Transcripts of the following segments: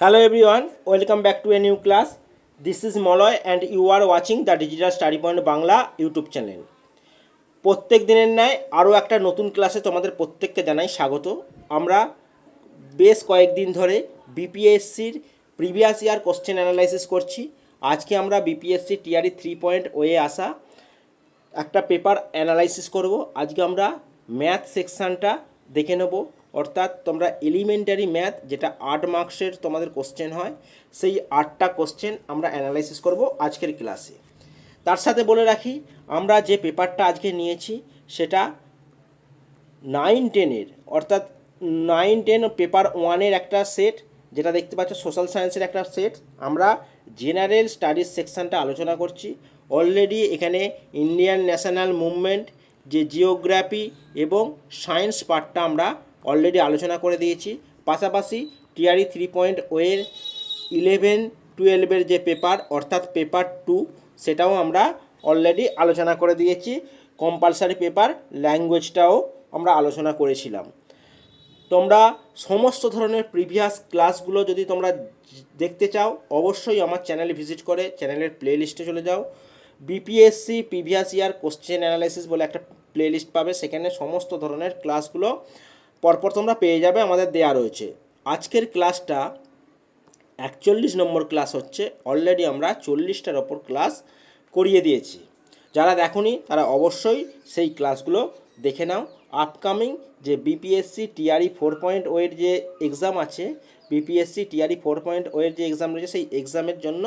Hello everyone, welcome back to a new class. This is Moloy and you are watching the Digital Study Point Bangla YouTube channel প্রত্যেক দিনের ন্যায় আরও একটা নতুন ক্লাসে তোমাদের প্রত্যেককে জানাই স্বাগত। আমরা বেশ কয়েকদিন ধরে বিপিএসসির প্রিভিয়াস ইয়ার কোশ্চেন অ্যানালাইসিস করছি। আজকে আমরা BPSC TRE three point o আসা। একটা পেপার অ্যানালাইসিস করব। আজকে আমরা ম্যাথ সেকশানটা দেখে নেব। অর্থাৎ তোমরা এলিমেন্টারি ম্যাথ যেটা আট মার্কসের তোমাদের কোশ্চেন হয়, সেই আটটা কোশ্চেন আমরা অ্যানালাইসিস করব আজকের ক্লাসে তার সাথে বলে রাখি, আমরা যে পেপারটা আজকে নিয়েছি, সেটা নাইন টেনের অর্থাৎ নাইন টেন পেপার ওয়ানের একটা সেট যেটা দেখতে পাচ্ছ সোশ্যাল সায়েন্সের একটা সেট আমরা জেনারেল স্টাডিজ সেকশনটা আলোচনা করছি। অলরেডি এখানে ইন্ডিয়ান ন্যাশনাল মুভমেন্ট যে জিওগ্রাফি এবং সায়েন্স পার্টটা আমরা অলরেডি আলোচনা করে দিয়েছি। পাশাপাশি টিআরই থ্রি পয়েন্ট ওয়ের ইলেভেন টুয়েলভের যে পেপার অর্থাৎ পেপার টু সেটাও আমরা অলরেডি আলোচনা করে দিয়েছি। কম্পালসারি পেপার ল্যাঙ্গুয়েজটাও আমরা আলোচনা করেছিলাম। তোমরা সমস্ত ধরনের প্রিভিয়াস ক্লাসগুলো যদি তোমরা দেখতে চাও, অবশ্যই আমার চ্যানেলে ভিজিট করে চ্যানেলের প্লে লিস্টে চলে যাও। BPSC previous year question analysis বলে একটা প্লে লিস্ট পাবে। সেখানে সমস্ত ধরনের ক্লাসগুলো পরপর তোমরা পেয়ে যাবে আমাদের দেয়া রয়েছে। আজকের ক্লাসটা একচল্লিশ নম্বর ক্লাস হচ্ছে অলরেডি আমরা চল্লিশটার ওপর ক্লাস করিয়ে দিয়েছি। যারা দেখোনি, তারা অবশ্যই সেই ক্লাসগুলো দেখে নাও। আপকামিং যে বিপিএসসি টিআরই ফোর পয়েন্ট ওয়ের যে এক্সাম আছে বিপিএসসি টিআরই ফোর পয়েন্ট ওয়ের যে এক্সাম রয়েছে, সেই এক্সামের জন্য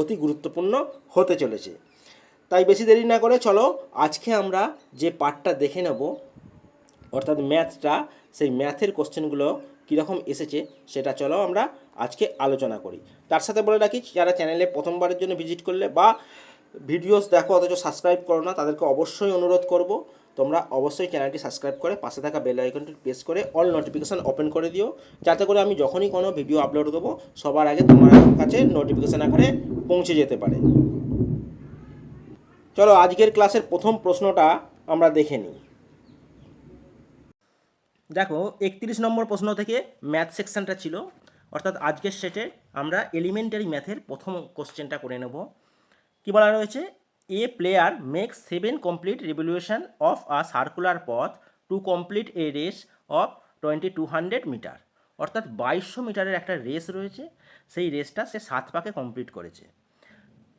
অতি গুরুত্বপূর্ণ হতে চলেছে। তাই বেশি দেরি না করে চলো, আজকে আমরা যে পার্টটা দেখে নেব, অর্থাৎ ম্যাথটা সেই ম্যাথের কোশ্চেনগুলো কীরকম এসেছে সেটা চলো আমরা আজকে আলোচনা করি। তার সাথে বলে রাখি, যারা চ্যানেলে প্রথমবারের জন্য ভিজিট করলে বা ভিডিওস দেখো অথচ সাবস্ক্রাইব করো না, তাদেরকে অবশ্যই অনুরোধ করব, তোমরা অবশ্যই চ্যানেলটি সাবস্ক্রাইব করে পাশে থাকা বেল আইকনটি প্রেস করে অল নোটিফিকেশান ওপেন করে দিও, যাতে করে আমি যখনই কোনো ভিডিও আপলোড দেবো, সবার আগে তোমার কাছে নোটিফিকেশান আকারে পৌঁছে যেতে পারে। চলো আজকের ক্লাসের প্রথম প্রশ্নটা আমরা দেখে নিই। দেখো, একত্রিশ নম্বর প্রশ্ন থেকে ম্যাথ সেকশনটা ছিল। অর্থাৎ আজকের সেটে আমরা এলিমেন্টারি ম্যাথের প্রথম কোশ্চেনটা করে নেব। কি বলা রয়েছে? A player makes seven complete revolution of a circular পথ to complete a race of twenty two hundred metre অর্থাৎ বাইশশো মিটারের একটা রেস রয়েছে। সেই রেসটা সে সাত পাকে কমপ্লিট করেছে।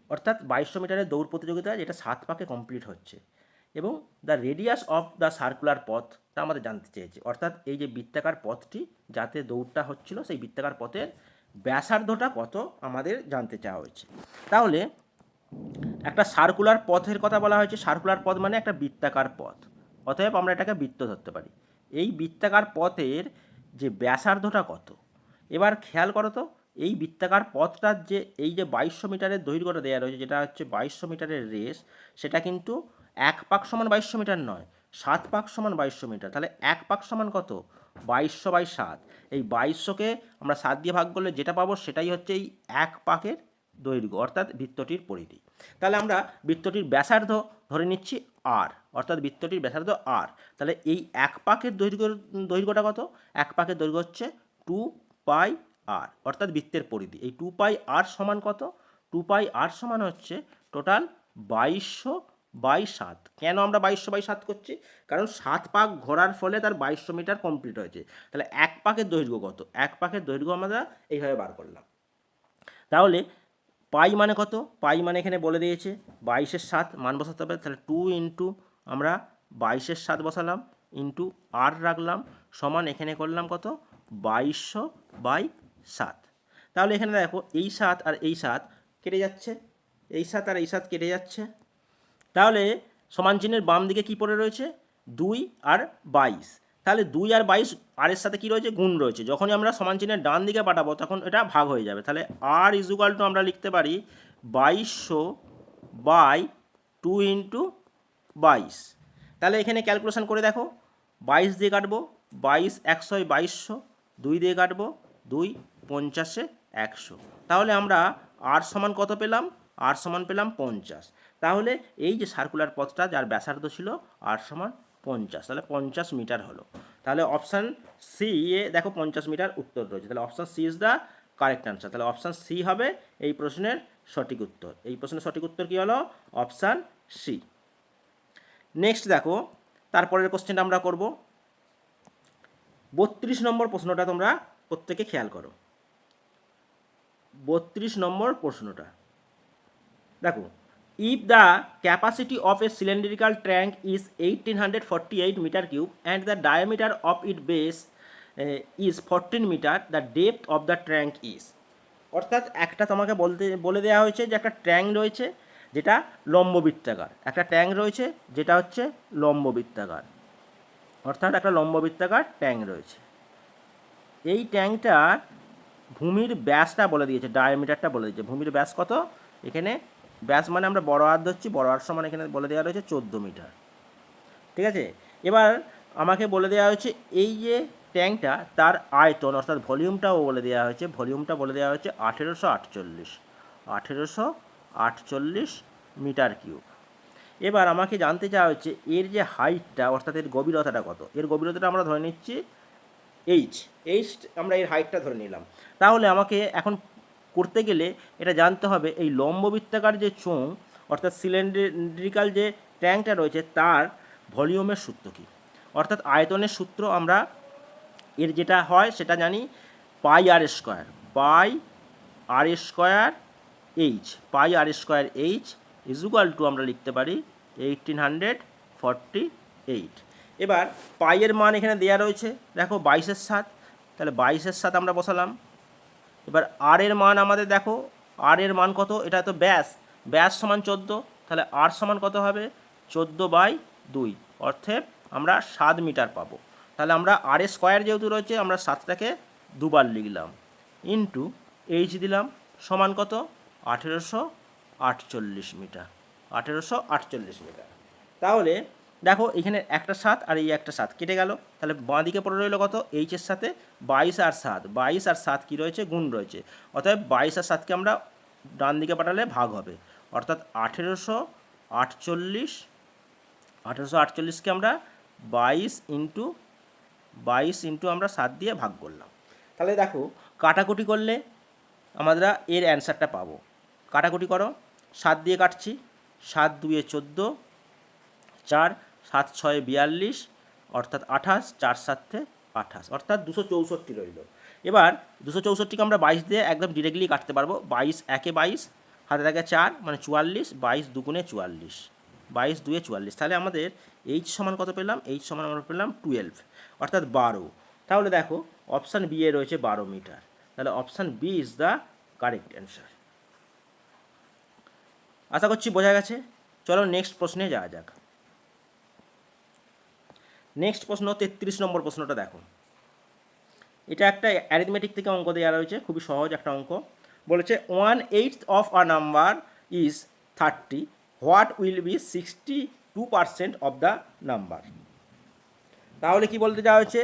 অর্থাৎ বাইশশো মিটারের দৌড় প্রতিযোগিতা যেটা সাত পাকে কমপ্লিট হচ্ছে। এবং the radius of the circular পথটা আমাদের জানতে চেয়েছে। অর্থাৎ এই যে বৃত্তাকার পথটি, যাতে দৌড়টা হচ্ছিল, সেই বৃত্তাকার পথের ব্যাসার্ধটা কত আমাদের জানতে চাওয়া হয়েছে। তাহলে একটা সার্কুলার পথের কথা বলা হয়েছে। সার্কুলার পথ মানে একটা বৃত্তাকার পথ। অতএব আমরা এটাকে বৃত্ত ধরতে পারি। এই বৃত্তাকার পথের যে ব্যাসার্ধটা কত? এবার খেয়াল করো তো, এই বৃত্তাকার পথটার যে, এই যে বাইশশো মিটারের দৈর্ঘ্যটা দেওয়া রয়েছে, যেটা হচ্ছে বাইশশো মিটারের রেস সেটা কিন্তু এক পাক সমান বাইশশো মিটার নয়, সাত পাক সমান বাইশশো মিটার। তাহলে এক পাক সমান কত? বাইশশো বাই সাত। এই বাইশশোকে আমরা সাত দিয়ে ভাগ করলে যেটা পাবো সেটাই হচ্ছে এই এক পাকের দৈর্ঘ্য, অর্থাৎ বৃত্তটির পরিধি। তাহলে আমরা বৃত্তটির ব্যাসার্ধ ধরে নিচ্ছি আর, অর্থাৎ বৃত্তটির ব্যাসার্ধ আর। তাহলে এই এক পাকের দৈর্ঘ্য দৈর্ঘ্যটা কত? এক পাকের দৈর্ঘ্য হচ্ছে টু পাই আর, অর্থাৎ বৃত্তের পরিধি। এই টু পাই আর সমান কত? টু পাই আর সমান হচ্ছে টোটাল বাইশশো বাই সাত। কেন আমরা বাইশশো বাই সাত করছি? কারণ সাত পাক ঘোরার ফলে তার বাইশশো মিটার কমপ্লিট হয়েছে। তাহলে এক পাকের দৈর্ঘ্য কত? এক পাকের দৈর্ঘ্য আমরা এইভাবে বার করলাম। তাহলে পাই মানে কত? পাই মানে এখানে বলে দিয়েছে বাইশের সাত মান বসাতে হবে। তাহলে টু ইন্টু আমরা বাইশের সাত বসালাম ইন্টু আর রাখলাম, সমান এখানে করলাম কত? বাইশশো বাই সাত। তাহলে এখানে দেখো এই সাত আর এই সাত কেটে যাচ্ছে। এই সাত আর এই সাত কেটে যাচ্ছে। তাহলে সমান চিহ্নের বাম দিকে কী পড়ে রয়েছে? দুই আর বাইশ। তাহলে দুই আর বাইশ আর এর সাথে কী রয়েছে? গুণ রয়েছে। যখনই আমরা সমান চিহ্নের ডান দিকে পাঠাবো, তখন এটা ভাগ হয়ে যাবে। তাহলে আর ইজুকাল টু আমরা লিখতে পারি বাইশশো বাই টু ইন্টু বাইশ। তাহলে এখানে ক্যালকুলেশন করে দেখো, বাইশ দিয়ে কাটবো, বাইশ একশোয় বাইশশো, দুই দিয়ে কাটবো, দুই পঞ্চাশে একশো। তাহলে আমরা আর সমান কত পেলাম? আর সমান পেলাম পঞ্চাশ। তাহলে এই যে সার্কুলার পথটা যার ব্যাসার্ধ ছিল আর সমান পঞ্চাশ, তাহলে পঞ্চাশ মিটার হলো। তাহলে অপশান সি এ দেখো পঞ্চাশ মিটার উত্তর রয়েছে, তাহলে option C is the correct answer তাহলে অপশান সি হবে এই প্রশ্নের সঠিক উত্তর। এই প্রশ্নের সঠিক উত্তর কী হলো? অপশান সি নেক্সট দেখো, তারপরের কোশ্চেনটা আমরা করব। বত্রিশ নম্বর প্রশ্নটা তোমরা প্রত্যেকে খেয়াল করো। বত্রিশ নম্বর প্রশ্নটা। দেখো capacity of a cylindrical tank is eighteen hundred forty eight metre cube and the diameter of it base is fourteen metre the depth of the tank is অর্থাৎ একটা তোমাকে বলতে, বলে দেওয়া হয়েছে যে একটা ট্যাঙ্ক রয়েছে যেটা লম্ববৃত্তাকার। একটা ট্যাঙ্ক রয়েছে যেটা হচ্ছে লম্ববৃত্তাকার। অর্থাৎ একটা লম্ববৃত্তাকার ট্যাঙ্ক রয়েছে। এই ট্যাঙ্কটার ভূমির ব্যাসটা বলে দিয়েছে, ডায়ামিটারটা বলে দিয়েছে। ভূমির ব্যাস কত? এখানে ব্যাস মানে আমরা বড় হাত ধরছি, বড় হাত সমান এখানে বলে দেওয়া রয়েছে চোদ্দ মিটার। ঠিক আছে? এবার আমাকে বলে দেওয়া হয়েছে এই যে ট্যাঙ্কটা তার আয়তন, অর্থাৎ ভলিউমটাও বলে দেওয়া হয়েছে, ভলিউমটা বলে দেওয়া হয়েছে আঠেরোশো আটচল্লিশ। আঠেরোশো আটচল্লিশ মিটার কিউব। এবার আমাকে জানতে চাওয়া হচ্ছে, এর যে হাইটটা, অর্থাৎ এর গভীরতাটা কত? এর গভীরতাটা আমরা ধরে নিচ্ছি এইচ এইচ আমরা এর হাইটটা ধরে নিলাম। তাহলে আমাকে এখন করতে গেলে এটা জানতে হবে, এই লম্ববৃত্তাকার যে চোং অর্থাৎ সিলিন্ড্রিক্যাল যে ট্যাঙ্কটা রয়েছে, তার ভলিউমের সূত্র কী? অর্থাৎ আয়তনের সূত্র আমরা এর যেটা হয় সেটা জানি pi r square, pi r square h, pi r square h equal to আমরা লিখতে পারি এইটিন হান্ড্রেড ফর্টি এইট এবার পাইয়ের মান এখানে দেওয়া রয়েছে, দেখো বাইশের সাত, তাহলে বাইশের সাত আমরা বসালাম এবার আর এর মান আমাদের দেখো আর এর মান কত? এটা তো ব্যাস। ব্যাস সমান চোদ্দ, তাহলে আর সমান কত হবে? চোদ্দ বাই দুই। অর্থে আমরা সাত মিটার পাবো। তাহলে আমরা আর এর স্কোয়ার যেহেতু রয়েছে, আমরা সাতটাকে দুবার লিখলাম। ইন্টু এইচ দিলাম, সমান কত? আঠেরোশো আটচল্লিশ মিটার। আঠেরোশো আটচল্লিশ মিটার। তাহলে দেখো, এখানে একটা সাত আর এই একটা সাত কেটে গেল। তাহলে বাঁ দিকে পড়ে রইল কত? এইচের সাথে বাইশ আর সাত। বাইশ আর সাত কী রয়েছে? গুণ রয়েছে। অতএব বাইশ আর সাতকে আমরা ডান দিকে পাঠালে ভাগ হবে। অর্থাৎ আঠেরোশো আটচল্লিশ, আঠেরোশো আটচল্লিশকে আমরা বাইশ ইন্টু বাইশ ইন্টু আমরা সাত দিয়ে ভাগ করলাম। তাহলে দেখো, কাটাকুটি করলে আমরা এর অ্যান্সারটা পাবো। কাটাকুটি করো। সাত দিয়ে কাটছি। সাত দুয়ে চোদ্দ, চার সাত ছয় বিয়াল্লিশ অর্থাৎ আঠাশ, চার সাতে আঠাশ, অর্থাৎ দুশো চৌষট্টি রইল। এবার দুশো চৌষট্টিকে আমরা বাইশ দিয়ে একদম ডিরেক্টলি কাটতে পারব। বাইশ একে বাইশ, হাতে থাকে চার মানে চুয়াল্লিশ, বাইশ দুগুণে চুয়াল্লিশ, বাইশ দুয়ে চুয়াল্লিশ। তাহলে আমাদের এইচ সমান কত পেলাম? এইচ সমান আমরা পেলাম টুয়েলভ, অর্থাৎ বারো। তাহলে দেখো, অপশান বি এ রয়েছে বারো মিটার। তাহলে option B is the correct answer. আশা করছি বোঝা গেছে। চলো নেক্সট প্রশ্নে যাওয়া যাক। নেক্সট প্রশ্ন, তেত্রিশ নম্বর প্রশ্নটা দেখো। এটা একটা অ্যারিথমেটিক থেকে অঙ্ক দেওয়া রয়েছে, খুবই সহজ একটা অঙ্ক। বলেছে one eight of a number is thirty what will be sixty two percent of the number তাহলে কি বলতে যাওয়া হয়েছে?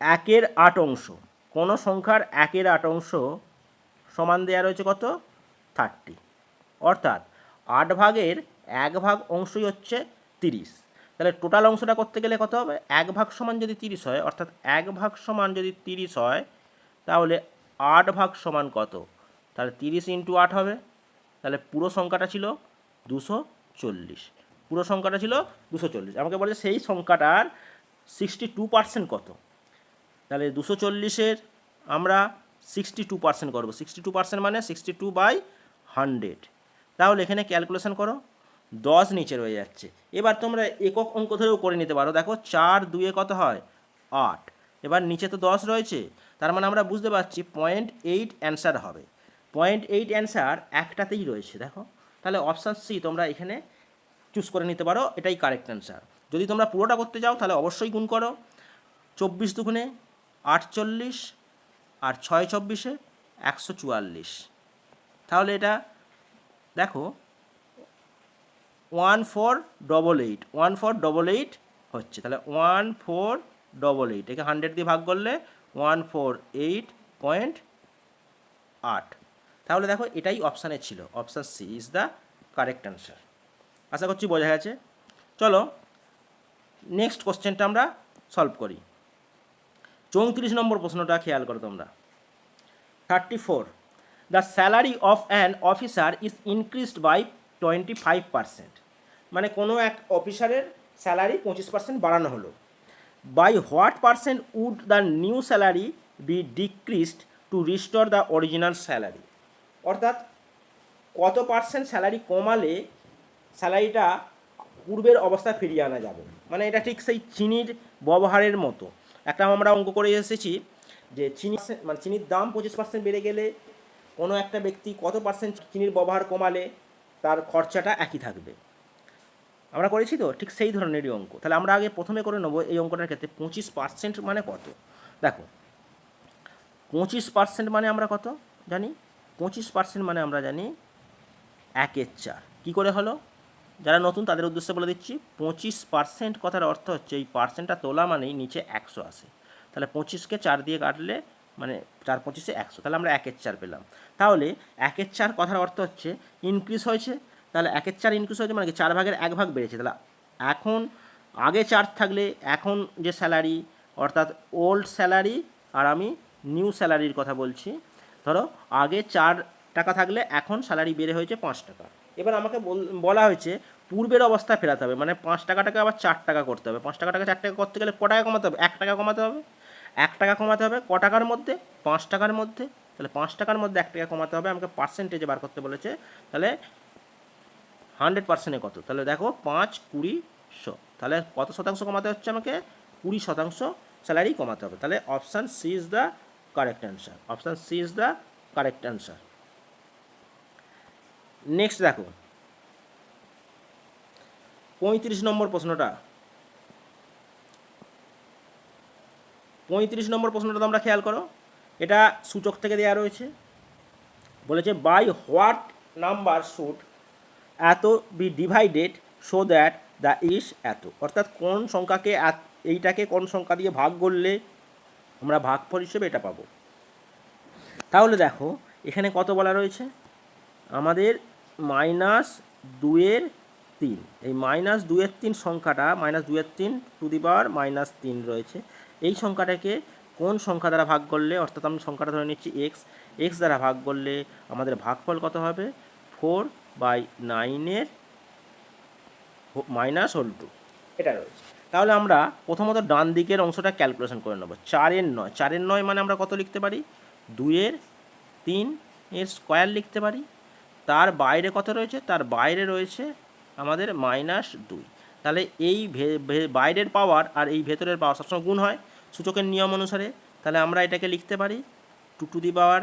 একের আট অংশ। কোনো সংখ্যার একের আট অংশ সমান দেওয়া রয়েছে কত? থার্টি অর্থাৎ, আট ভাগের এক ভাগ অংশই হচ্ছে তিরিশ। তাহলে টোটাল অংশটা করতে গেলে কত হবে? এক ভাগ সমান যদি তিরিশ হয়, অর্থাৎ এক ভাগ সমান যদি তিরিশ হয়, তাহলে আট ভাগ সমান কত? তাহলে তিরিশ ইন্টু আট হবে। তাহলে পুরো সংখ্যাটা ছিল দুশো চল্লিশ। পুরো সংখ্যাটা ছিল দুশো চল্লিশ। আমাকে বলে সেই সংখ্যাটার সিক্সটি টু পার্সেন্ট কত? তাহলে দুশো চল্লিশের আমরা সিক্সটি টু পার্সেন্ট করব। সিক্সটি টু পার্সেন্ট মানে সিক্সটি টু বাই হান্ড্রেড তাহলে এখানে ক্যালকুলেশন করো। দশ নিচে রয়ে যাচ্ছে। এবার তোমরা একক অঙ্ক ধরেও করে নিতে পারো। দেখো চার দুয়ে কত হয়? আট। এবার নিচে তো দশ রয়েছে। তার মানে আমরা বুঝতে পারছি পয়েন্ট এইট অ্যান্সার হবে। পয়েন্ট এইট অ্যান্সার একটাতেই রয়েছে, দেখো। তাহলে অপশান সি তোমরা এখানে চুজ করে নিতে পারো, এটাই কারেক্ট অ্যান্সার যদি তোমরা পুরোটা করতে যাও তাহলে অবশ্যই গুণ করো। চব্বিশ দুগুণে আটচল্লিশ আর ছয় চব্বিশে একশো চুয়াল্লিশ। তাহলে এটা, দেখো one four double eight, one four double eight হচ্ছে। তাহলে ওয়ান ফোর ডবল এইট, একে হান্ড্রেড দিয়ে ভাগ করলে ওয়ান ফোর এইট পয়েন্ট আট। তাহলে দেখো এটাই অপশানে ছিল option C is the correct answer আশা করছি বোঝা গেছে। চলো নেক্সট কোশ্চেনটা আমরা সলভ করি। চৌত্রিশ নম্বর প্রশ্নটা খেয়াল করো তোমরা। Thirty four the salary of an officer is increased by twenty five percent মানে কোনো এক অফিসারের স্যালারি পঁচিশ পার্সেন্ট বাড়ানো হলো। By what percent would the new salary be decreased to restore the original salary অর্থাৎ কত পার্সেন্ট স্যালারি কমালে স্যালারিটা পূর্বের অবস্থা ফিরিয়ে আনা যাবে? মানে এটা ঠিক সেই চিনির ব্যবহারের মতো। একটা আমরা অঙ্ক করে এসেছি যে চিনি মানে চিনির দাম পঁচিশ পার্সেন্ট বেড়ে গেলে কোনো একটা ব্যক্তি কত পার্সেন্ট চিনির ব্যবহার কমালে তার খরচাটা একই থাকবে। আমরা করেছি তো? ঠিক সেই ধরনেরই অঙ্ক। তাহলে আমরা আগে প্রথমে করে নেব এই অঙ্কটার ক্ষেত্রে। পঁচিশ পার্সেন্ট মানে কত? দেখো, পঁচিশ পার্সেন্ট মানে আমরা কত জানি? পঁচিশ পার্সেন্ট মানে আমরা জানি একের চার। কী করে হলো? যারা নতুন তাদের উদ্দেশ্যে বলে দিচ্ছি, পঁচিশ পার্সেন্ট কথার অর্থ হচ্ছে এই পার্সেন্টটা তোলা মানেই নিচে একশো আসে। তাহলে পঁচিশকে চার দিয়ে কাটলে মানে চার পঁচিশে একশো। তাহলে আমরা একের চার পেলাম। তাহলে একের চার কথার অর্থ হচ্ছে ইনক্রিজ হয়েছে তাহলে একের চার ইনক্রিজ হয়েছে মানে চার ভাগের এক ভাগ বেড়েছে। তাহলে এখন আগে চার থাকলে এখন যে স্যালারি অর্থাৎ ওল্ড স্যালারি আর আমি নিউ স্যালারির কথা বলছি, ধরো আগে চার টাকা থাকলে এখন স্যালারি বেড়ে হয়েছে পাঁচ টাকা। এবার আমাকে বল- বলা হয়েছে পূর্বের অবস্থা ফেরাতে হবে মানে পাঁচ টাকাটাকে আবার চার টাকা করতে হবে। পাঁচ টাকাটাকে চার টাকা করতে গেলে ক টাকা কমাতে হবে? এক টাকা কমাতে হবে। এক টাকা কমাতে হবে ক টাকার মধ্যে? পাঁচ টাকার মধ্যে। তাহলে পাঁচ টাকার মধ্যে এক টাকা কমাতে হবে। আমাকে পার্সেন্টেজে বার করতে বলেছে। তাহলে হান্ড্রেড পার্সেন্টে কত? তাহলে দেখো পাঁচ, কুড়ি শো তাহলে কত শতাংশ কমাতে হচ্ছে আমাকে? কুড়ি শতাংশ স্যালারি কমাতে হবে। তাহলে option C is the correct answer. Option C is the correct answer. Next দেখো। পঁয়ত্রিশ নম্বর প্রশ্নটা। পঁয়ত্রিশ নম্বর প্রশ্নটা তোমরা খেয়াল করো। এটা সূচক থেকে দেওয়া রয়েছে। বলেছে বাই হোয়াট নাম্বার শুড এত be divided so that the is এত। অর্থাৎ কোন সংখ্যাকে এইটাকে কোন সংখ্যা দিয়ে ভাগ করলে আমরা ভাগফল হিসেবে এটা পাবো। তাহলে দেখো, এখানে কত বলা রয়েছে? আমাদের মাইনাস দুয়ের তিন। এই মাইনাস দুয়ের তিন সংখ্যাটা মাইনাস দুয়ের তিন টু দি পাওয়ার মাইনাস তিন রয়েছে। এই সংখ্যাটাকে কোন সংখ্যা দ্বারা ভাগ করলে, অর্থাৎ আমি সংখ্যাটা ধরে নিচ্ছি এক্স এক্স দ্বারা ভাগ করলে আমাদের ভাগফল কত হবে? ফোর বাই নাইনের মাইনাস হোল টু এটা রয়েছে। তাহলে আমরা প্রথমত ডান দিকের অংশটা ক্যালকুলেশন করে নেব। চারের নয়। চারের নয় মানে আমরা কত লিখতে পারি? দুইয়ের তিন এর স্কোয়ার লিখতে পারি। তার বাইরে কত রয়েছে? তার বাইরে রয়েছে আমাদের মাইনাস দুই। তাহলে এই বাইরের পাওয়ার আর এই ভেতরের পাওয়ার সবসময় গুণ হয় সূচকের নিয়ম অনুসারে। তাহলে আমরা এটাকে লিখতে পারি টু টু দি পাওয়ার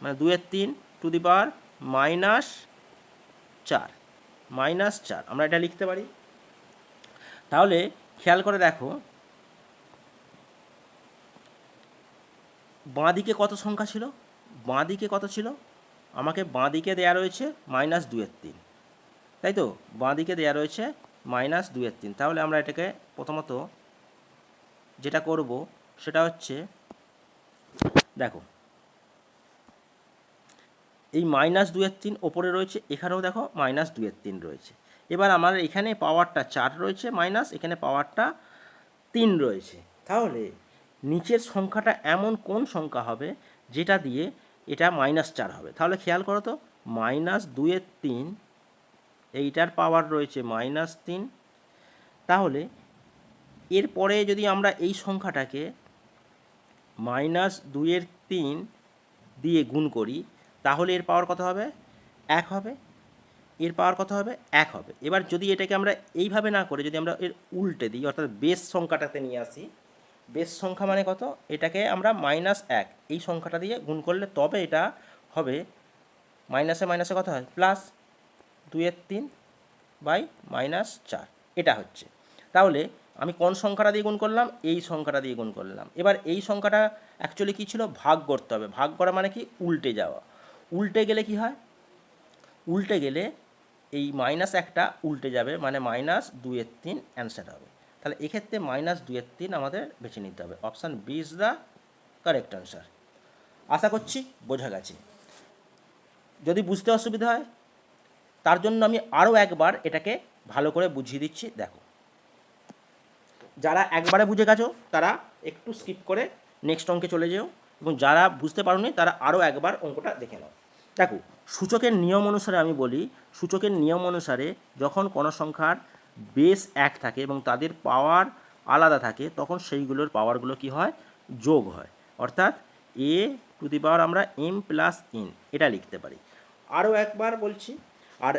মানে দুয়ের তিন টু দি পাওয়ার মাইনাস চার, মাইনাস চার, আমরা এটা লিখতে পারি। তাহলে খেয়াল করে দেখো, বাঁদিকে কত সংখ্যা ছিল? বাঁদিকে কত ছিল? আমাকে বাঁদিকে দেয়া রয়েছে মাইনাস দুয়ের তিন। তাই তো? বাঁদিকে দেয়া রয়েছে মাইনাস দুয়ের তিন। তাহলে আমরা এটাকে প্রথমত যেটা করব, সেটা হচ্ছে, দেখো এই মাইনাস দুয়ের তিন ওপরে রয়েছে, এখানেও দেখো মাইনাস দুয়ের তিন রয়েছে। এবার আমার এখানে পাওয়ারটা চার রয়েছে মাইনাস, এখানে পাওয়ারটা তিন রয়েছে। তাহলে নিচের সংখ্যাটা এমন কোন সংখ্যা হবে যেটা দিয়ে এটা মাইনাস চার হবে? তাহলে খেয়াল করো তো, মাইনাস দুয়ের তিন, এইটার পাওয়ার রয়েছে মাইনাস তিন। তাহলে এরপরে যদি আমরা এই সংখ্যাটাকে মাইনাস দুইয়ের তিন দিয়ে গুণ করি তাহলে এর পাওয়ার কত হবে? এক হবে। এর পাওয়ার কত হবে? এক হবে। এবার যদি এটাকে আমরা এইভাবে না করে, যদি আমরা এর উল্টে দিই, অর্থাৎ বেস সংখ্যাটাতে নিয়ে আসি বেস সংখ্যা মানে কত? এটাকে আমরা মাইনাস এক। এই সংখ্যাটা দিয়ে গুণ করলে তবে এটা হবে মাইনাসে মাইনাসে কত হয়? প্লাস দুইয়ের তিন বাই মাইনাস চার। এটা হচ্ছে। তাহলে আমি কোন সংখ্যাটা দিয়ে গুণ করলাম? এই সংখ্যাটা দিয়ে গুণ করলাম। এবার এই সংখ্যাটা অ্যাকচুয়ালি কী ছিল? ভাগ করতে হবে। ভাগ করা মানে কি? উল্টে যাওয়া। উল্টে গেলে কি হয়? উল্টে গেলে এই মাইনাস একটা উল্টে যাবে মানে মাইনাস দুইয়ের তিন অ্যান্সার হবে। তাহলে এক্ষেত্রে মাইনাস দুইয়ের তিন আমাদের বেছে নিতে হবে। Option B is the correct answer আশা করছি বোঝা গেছে। যদি বুঝতে অসুবিধা হয়, তার জন্য আমি আরও একবার এটাকে ভালো করে বুঝিয়ে দিচ্ছি, দেখো। যারা একবারে বুঝে গেছো, তারা একটু স্কিপ করে নেক্সট অঙ্কে চলে যেও। এবং যারা বুঝতে পারোনি, তারা আরও একবার অঙ্কটা দেখে নাও। দেখো, সূচকের নিয়ম অনুসারে আমি বলি, সূচকের নিয়ম অনুসারে যখন কোনো সংখ্যার বেস এক থাকে এবং তাদের পাওয়ার আলাদা থাকে, তখন সেইগুলোর পাওয়ারগুলো কি হয়? যোগ হয়। অর্থাৎ এ টু দি পাওয়ার আমরা এম প্লাস এন এটা লিখতে পারি। আরও একবার বলছি, আর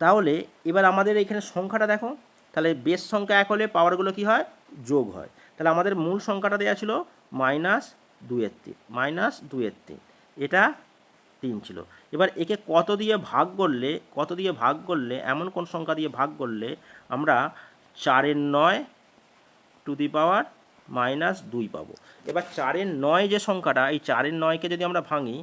তাহলে এবার আমাদের এখানে সংখ্যাটা দেখো, তাহলে বেস সংখ্যা এক হলে পাওয়ারগুলো কি হয়? যোগ হয়। তাহলে আমাদের মূল সংখ্যাটা দেওয়া ছিল মাইনাস দুইয়ের তিন মাইনাস দুইয়ের তিন। এটা তিন ছিল। এবার একে কত দিয়ে ভাগ করলে, কত দিয়ে ভাগ করলে, এমন কোন সংখ্যা দিয়ে ভাগ করলে আমরা চারের নয় টু দি পাওয়ার মাইনাস দুই পাবো। এবার চারের নয় যে সংখ্যাটা, এই চারের নয়কে যদি আমরা ভাঙি,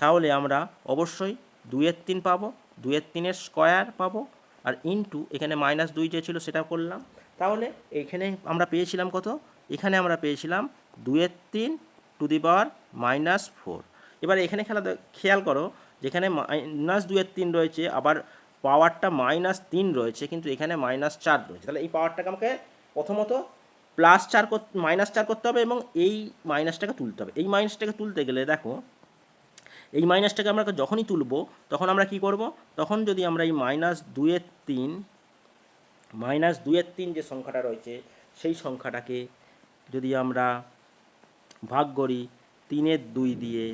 তাহলে আমরা অবশ্যই দুইয়ের তিন পাবো, দুইয়ের তিনের স্কোয়ার পাবো, আর ইনটু এখানে মাইনাস দুই যে ছিল সেটা করলাম। তাহলে এইখানে আমরা পেয়েছিলাম কত? এখানে আমরা পেয়েছিলাম দুইয়ের তিন two the power minus four. এবার এখানে খেলা খেয়াল করো, যেখানে মাইনাস দুইয়ের তিন রয়েছে, আবার পাওয়ারটা মাইনাস তিন রয়েছে, কিন্তু এখানে মাইনাস চার রয়েছে। তাহলে এই পাওয়ারটাকে আমাকে প্রথমত প্লাস চার মাইনাস চার করতে হবে এবং এই মাইনাসটাকে তুলতে হবে। এই মাইনাসটাকে তুলতে গেলে দেখো, এই মাইনাসটাকে আমরা যখনই তুলব, তখন আমরা কি করব? তখন যদি আমরা এই মাইনাস দুয়ের তিন মাইনাস দুয়ের তিন যে সংখ্যাটা রয়েছে, সেই সংখ্যাটাকে যদি আমরা ভাগ করি, তিনের দুই দিয়ে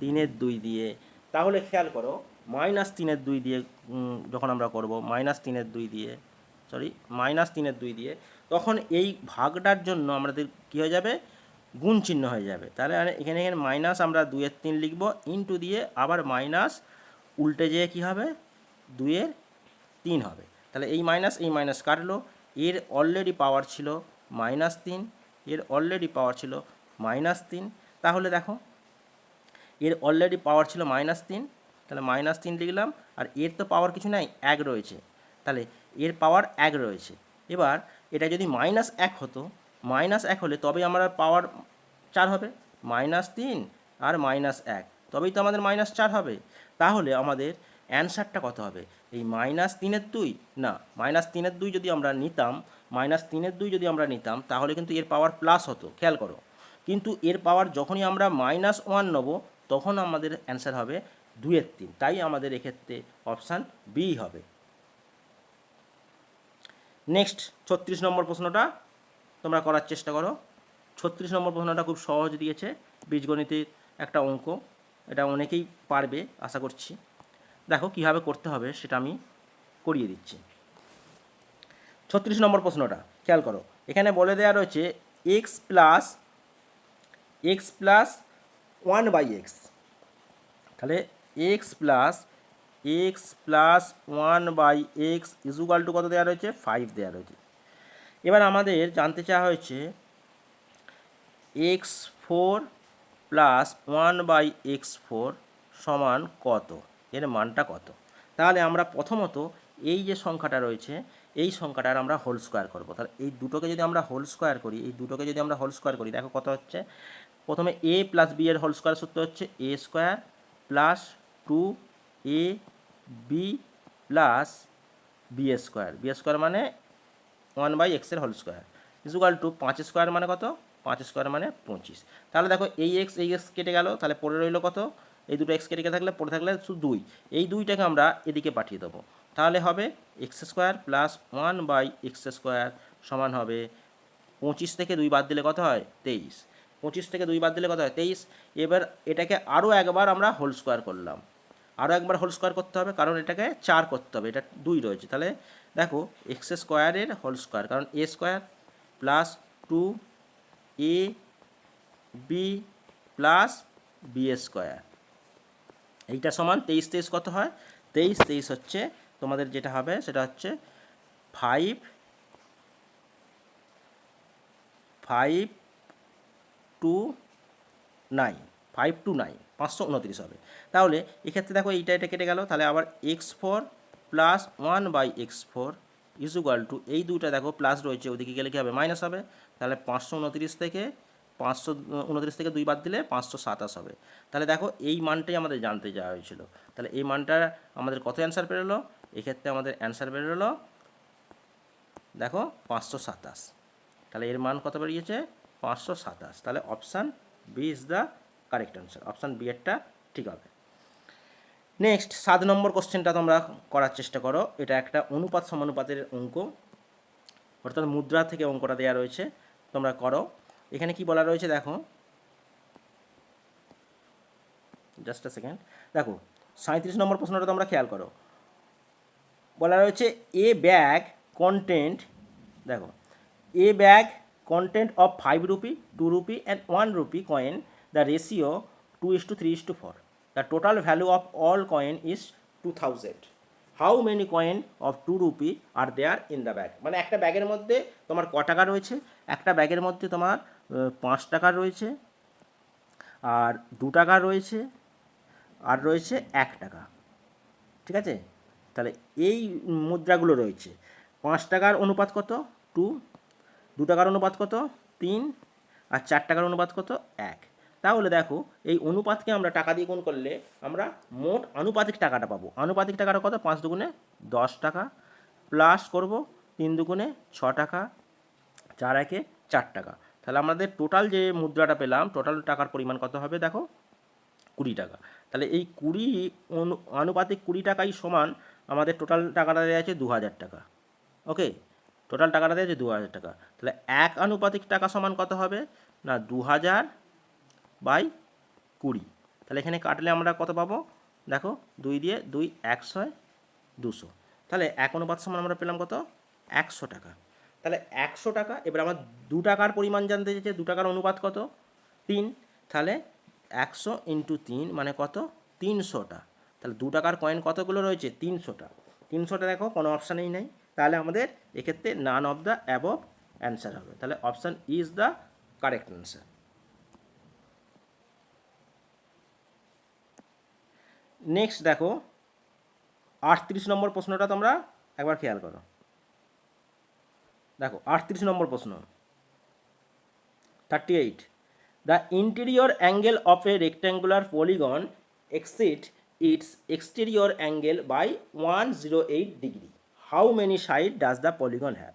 তিনের দুই দিয়ে। তাহলে খেয়াল করো, মাইনাস তিনের দুই দিয়ে যখন আমরা করব, মাইনাস তিনের দুই দিয়ে সরি মাইনাস তিনের দুই দিয়ে, তখন এই ভাগটার জন্য আমাদের কী হয়ে যাবে? গুণ চিহ্ন হয়ে যাবে। তাহলে আর এখানে এখানে মাইনাস আমরা দুইয়ের তিন লিখব ইনটু দিয়ে আবার মাইনাস উল্টে যেয়ে কী হবে? দুইয়ের তিন হবে। তাহলে এই মাইনাস এই মাইনাস কাটলো, এর অলরেডি পাওয়ার ছিল মাইনাস তিন, এর অলরেডি পাওয়ার ছিল মাইনাস তিন। তাহলে দেখো এর অলরেডি পাওয়ার ছিল মাইনাস তিন, তাহলে মাইনাস তিন লিখলাম, আর এর তো পাওয়ার কিছু নাই, এক রয়েছে। তাহলে এর পাওয়ার এক রয়েছে। এবার এটা যদি মাইনাস এক হতো মাইনাস এক হলে তবেই আমার পাওয়ার চার হবে। মাইনাস তিন আর মাইনাস এক, তবেই তো আমাদের মাইনাস চার হবে। তাহলে আমাদের অ্যান্সারটা কত হবে? এই মাইনাস তিনের দুই, না মাইনাস তিনের দুই যদি আমরা নিতাম মাইনাস তিনের দুই যদি আমরা নিতাম, তাহলে কিন্তু এর পাওয়ার প্লাস হতো, খেয়াল করো। কিন্তু এর পাওয়ার যখনই আমরা মাইনাস ওয়ান নেব তখন আমাদের অ্যান্সার হবে দুইয়ের তিন। তাই আমাদের এক্ষেত্রে অপশান বি হবে। নেক্সট ছত্রিশ নম্বর প্রশ্নটা তোমরা করার চেষ্টা করো। ছত্রিশ নম্বর প্রশ্নটা খুব সহজ দিয়েছে বীজগণিতের একটা অঙ্ক। এটা অনেকেই পারবে, আশা করছি। দেখো কীভাবে করতে হবে সেটা আমি করিয়ে দিচ্ছি। ছত্রিশ নম্বর প্রশ্নটা, খেয়াল করো। এখানে বলে দেওয়া রয়েছে x plus x plus one by x. তাহলে x plus x plus one by x equal to কত দেওয়া রয়েছে? ফাইভ দেওয়া রয়েছে। এবার আমাদের জানতে চাওয়া হয়েছে x four plus one by x four সমান কত? এর মানটা কত? তাহলে আমরা প্রথমত এই যে সংখ্যাটা রয়েছে, এই সংখ্যাটার আমরা হোল স্কোয়ার করব। তাহলে এই দুটোকে যদি আমরা হোল স্কোয়ার করি, এই দুটোকে যদি আমরা হোল স্কোয়ার করি, দেখো কত হচ্ছে? প্রথমে এ প্লাস বি এর হোল স্কোয়ার সূত্র হচ্ছে a square plus two a b plus b square b square মানে ওয়ান বাই এক্সের হোল স্কোয়ার ইজুকাল টু পাঁচ স্কোয়ার মানে কত? পাঁচ স্কোয়ার মানে পঁচিশ। তাহলে দেখো এই এক্স এই এক্স কেটে গেল, তাহলে পড়ে রইল কত? এই দুটো এক্স কেটে থাকলে, পড়ে থাকলে শুধু দুই। এই দুইটাকে আমরা এদিকে পাঠিয়ে দেবো। তাহলে হবে x square plus one by x square সমান হবে পঁচিশ থেকে দুই বাদ দিলে কত হয়? তেইশ। পঁচিশ থেকে দুই বাদ দিলে কত হয়? তেইশ। এবার এটাকে আরও একবার আমরা হোল স্কোয়ার করলাম। আরও একবার হোল স্কোয়ার করতে হবে, কারণ এটাকে চার করতে হবে। এটা দুই রয়েছে। তাহলে দেখো এক্স স্কোয়ারের হোল স্কোয়ার কারণ a square plus two a b plus b square এইটা সমান তেইশ তেইশ কত হয়? তেইশ তেইশ হচ্ছে তোমাদের যেটা হবে, সেটা হচ্ছে five five two nine five two nine পাঁচশো উনত্রিশ হবে। তাহলে এক্ষেত্রে দেখো এইটা এটা কেটে গেল, তাহলে আবার x four plus one by x four equal to এই দুইটা দেখো প্লাস রয়েছে, ওদিকে গেলে কী হবে? মাইনাস হবে। তাহলে পাঁচশো উনত্রিশ থেকে পাঁচশো উনত্রিশ থেকে দুই বাদ দিলে পাঁচশো সাতাশ হবে। তাহলে দেখো এই মানটাই আমাদের জানতে যাওয়া হয়েছিল। তাহলে এই মানটা আমাদের কত অ্যান্সার বেরোলো? এক্ষেত্রে আমাদের অ্যান্সার বেরোলো, দেখো পাঁচশো সাতাশ। তাহলে এর মান কত বেরিয়েছে? পাঁচশো সাতাশ। তাহলে option b is the correct answer option b এরটা ঠিক হবে। নেক্সট সাত নম্বর কোশ্চেনটা তোমরা করার চেষ্টা করো। এটা একটা অনুপাত সমানুপাতের অঙ্ক। অর্থাৎ মুদ্রা থেকে অঙ্কটা দেওয়া রয়েছে। তোমরা করো। এখানে কি বলা রয়েছে দেখো। জাস্ট আ সেকেন্ড দেখো সাঁত্রিশ নম্বর প্রশ্নটা তোমরা খেয়াল করো। বলা রয়েছে এ ব্যাগ কন্টেন্ট দেখো a bag content of 5 rupee 2 rupee and 1 rupee coin the ratio 2 is to 3 is to 4 the total value of all coin is 2000 how many coin of 2 rupee are there in the bag মানে একটা ব্যাগের মধ্যে তোমার ক টাকা রয়েছে একটা ব্যাগের মধ্যে তোমার পাঁচ টাকা রয়েছে আর দু টাকা রয়েছে আর রয়েছে এক টাকা ঠিক আছে তাহলে এই মুদ্রাগুলো রয়েছে পাঁচ টাকার অনুপাত কত টু দু টাকার অনুপাত কত? তিন। আর চার টাকার অনুপাত কত? এক। তাহলে দেখো, এই অনুপাতকে আমরা টাকা দিয়ে গুণ করলে আমরা মোট আনুপাতিক টাকাটা পাবো। আনুপাতিক টাকাটা কত? পাঁচ দুগুণে দশ টাকা। প্লাস করব তিন দুগুণে ছ টাকা। চার একে চার টাকা। তাহলে আমাদের টোটাল যে মুদ্রাটা পেলাম, টোটাল টাকার পরিমাণ কত হবে দেখো? কুড়ি টাকা। তাহলে এই কুড়ি অনু, আনুপাতিক কুড়ি টাকাই সমান আমাদের টোটাল টাকাটা দেওয়া আছে দু হাজার টাকা। ওকে? টোটাল টাকাটা দেওয়া আছে দু হাজার টাকা। তাহলে এক আনুপাতিক টাকা সমান কত হবে? না দু হাজার বাই কুড়ি। তাহলে এখানে কাটলে আমরা কত পাবো? দেখো, দুই দিয়ে দুই একশো দুশো। তাহলে এক অনুপাত সমান আমরা পেলাম কত? একশো টাকা। তাহলে একশো টাকা, এবার আমার দু টাকার পরিমাণ জানতে চেয়েছে দু টাকার অনুপাত কত? তিন। তাহলে একশো ইন্টু তিন মানে কত? তিনশোটা। তাহলে দু টাকার কয়েন কতগুলো রয়েছে? তিনশোটা। তিনশোটা দেখো, কোনো অপশানেই নেই। তাহলে আমাদের এক্ষেত্রে none of the above answer হবে। তাহলে option is the correct answer next দেখো, আটত্রিশ নম্বর প্রশ্নটা তোমরা একবার খেয়াল করো। দেখো, আটত্রিশ নম্বর প্রশ্ন। Thirty eight the interior angle of a rectangular polygon exceeds its exterior angle by one zero eight degree how many side does the polygon have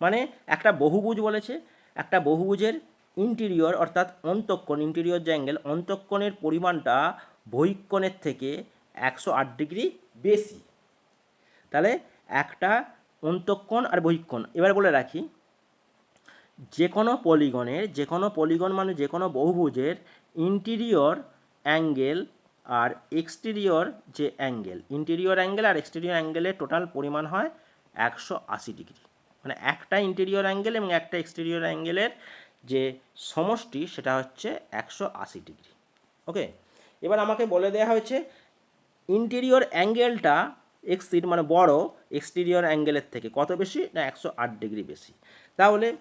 মানে একটা বহুভুজ বলেছে, একটা বহুভুজের ইন্টেরিয়র অর্থাৎ অন্তঃকোণ ইন্টেরিয়র যে অ্যাঙ্গেল অন্তঃকোণের পরিমাণটা বহিঃকোণের থেকে একশো আট ডিগ্রি বেশি। তাহলে একটা অন্তঃকোণ আর বহিঃকোণ, এবার বলে রাখি, যে কোনো পলিগনের যে কোনো পলিগন মানে যে কোনো বহুভুজের ইন্টেরিয়র অ্যাঙ্গেল আর এক্সটেরিয়র যে অ্যাঙ্গেল, ইন্টেরিয়র অ্যাঙ্গেল আর এক্সটেরিয়র অ্যাঙ্গেলের টোটাল পরিমাণ হয় একশো আশি ডিগ্রি। মানে একটা ইন্টেরিয়র অ্যাঙ্গেল এবং একটা এক্সটেরিয়র অ্যাঙ্গেলের যে সমষ্টি সেটা হচ্ছে একশো আশি ডিগ্রি। ওকে? এবার আমাকে বলে দেওয়া হয়েছে ইন্টেরিয়র অ্যাঙ্গেলটা এক্সিড মানে বড় এক্সটেরিয়র অ্যাঙ্গেলের থেকে কত বেশি না একশো আট ডিগ্রি বেশি। তাহলে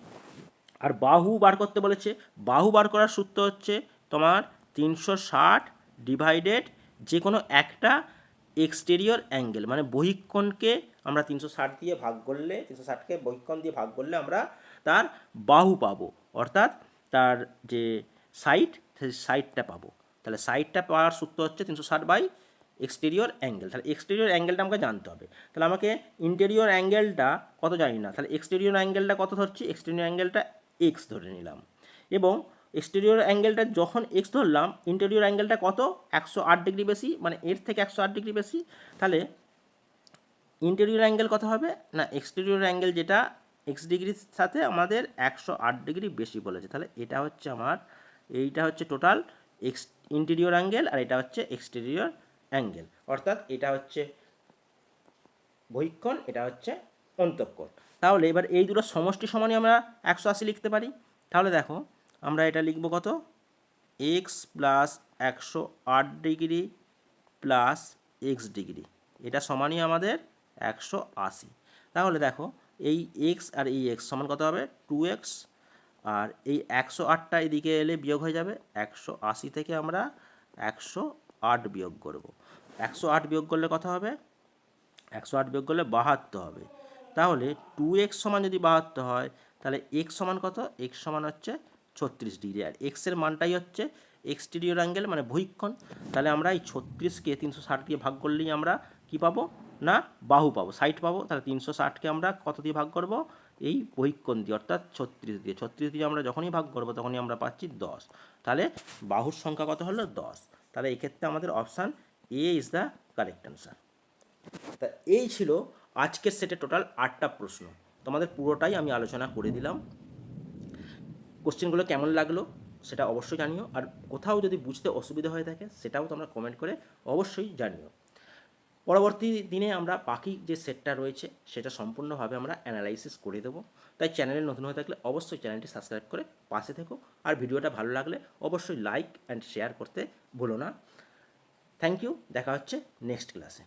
আর বাহু বার করতে বলেছে। বাহু বার করার সূত্র হচ্ছে তোমার তিনশো ষাট ডিভাইডেড যে কোনো একটা এক্সটেরিয়র অ্যাঙ্গেল মানে বহিক্ষণকে আমরা তিনশো ষাট দিয়ে ভাগ করলে, তিনশো ষাটকে বহিক্ষণ দিয়ে ভাগ করলে আমরা তার বাহু পাবো। অর্থাৎ তার যে সাইড সেই সাইডটা পাবো। তাহলে সাইডটা পাওয়ার সূত্র হচ্ছে তিনশো ষাট বাই এক্সটেরিয়র অ্যাঙ্গেল তাহলে এক্সটেরিয়র অ্যাঙ্গেলটা আমাকে জানতে হবে। তাহলে আমাকে ইন্টেরিয়র অ্যাঙ্গেলটা কত জানি না, তাহলে এক্সটেরিয়র অ্যাঙ্গেলটা কত ধরছি? এক্সটেরিয়র অ্যাঙ্গেলটা এক্স ধরে নিলাম। এবং এক্সটেরিয়র অ্যাঙ্গেলটা যখন এক্স ধরলাম ইন্টেরিয়র অ্যাঙ্গেলটা কত? একশো আট ডিগ্রি বেশি মানে এর থেকে একশো আট ডিগ্রি বেশি। তাহলে ইন্টেরিয়র অ্যাঙ্গেল কত হবে? না এক্সটেরিয়র অ্যাঙ্গেল যেটা এক্স ডিগ্রির সাথে আমাদের একশো আট ডিগ্রি বেশি বলেছে। তাহলে এটা হচ্ছে আমার, এইটা হচ্ছে টোটাল এক্স ইন্টেরিয়র অ্যাঙ্গেল আর এটা হচ্ছে এক্সটেরিয়র অ্যাঙ্গেল অর্থাৎ এটা হচ্ছে বহিক্ষণ এটা হচ্ছে অন্তঃকোণ। তাহলে এবার এই দুটো সমষ্টি সমানই আমরা একশো আশি লিখতে পারি। তাহলে দেখো আমরা এটা লিখব কত? এক্স প্লাস একশো আট ডিগ্রি প্লাস এক্স ডিগ্রি। এটা সমানই আমাদের একশো আশি। তাহলে দেখো, এই এক্স আর এই এক্স সমান কত হবে? টু এক্স আর এই একশো আটটা এদিকে এলে বিয়োগ হয়ে যাবে। একশো আশি থেকে আমরা একশো আট বিয়োগ করব। একশো আট বিয়োগ করলে কত হবে? একশো আট বিয়োগ করলে বাহাত্তর হবে। তাহলে টু এক্স সমান যদি বাহাত্তর হয়, তাহলে এক্স সমান কত? এক্স সমান হচ্ছে ছত্রিশ ডিগ্রি। আর এক্সের মানটাই হচ্ছে এক্সটেরিয়র অ্যাঙ্গেল মানে বহিক্ষণ তাহলে আমরা এই ছত্রিশকে তিনশো ষাট দিয়ে ভাগ করলেই আমরা কি পাবো? না, বাহু পাবো সাইড পাবো। তাহলে তিনশো ষাটকে আমরা কত দিয়ে ভাগ করব? এই বহিকোণ দিয়ে, অর্থাৎ ছত্রিশ দিয়ে। ছত্রিশ দিয়ে আমরা যখনই ভাগ করব, তখনই আমরা পাচ্ছি দশ। তাহলে বাহুর সংখ্যা কত হলো? দশ। তাহলে এক্ষেত্রে আমাদের option a is the correct answer তা এই ছিল আজকের সেটে টোটাল আটটা প্রশ্ন। তোমাদের পুরোটাই আমি আলোচনা করে দিলাম। কোশ্চেনগুলো কেমন লাগল সেটা অবশ্যই জানিও। আর কোথাও যদি বুঝতে অসুবিধা হয়ে থাকে সেটাও তোমরা কমেন্ট করে অবশ্যই জানিও। পরবর্তী দিনে আমরা বাকি যে সেটটা রয়েছে সেটা সম্পূর্ণভাবে আমরা অ্যানালাইসিস করে দেবো। তাই চ্যানেলে নতুন হয়ে থাকলে অবশ্যই চ্যানেলটি সাবস্ক্রাইব করে পাশে থেকো। আর ভিডিওটা ভালো লাগলে অবশ্যই লাইক অ্যান্ড শেয়ার করতে ভুলো না। থ্যাংক ইউ দেখা হচ্ছে নেক্সট ক্লাসে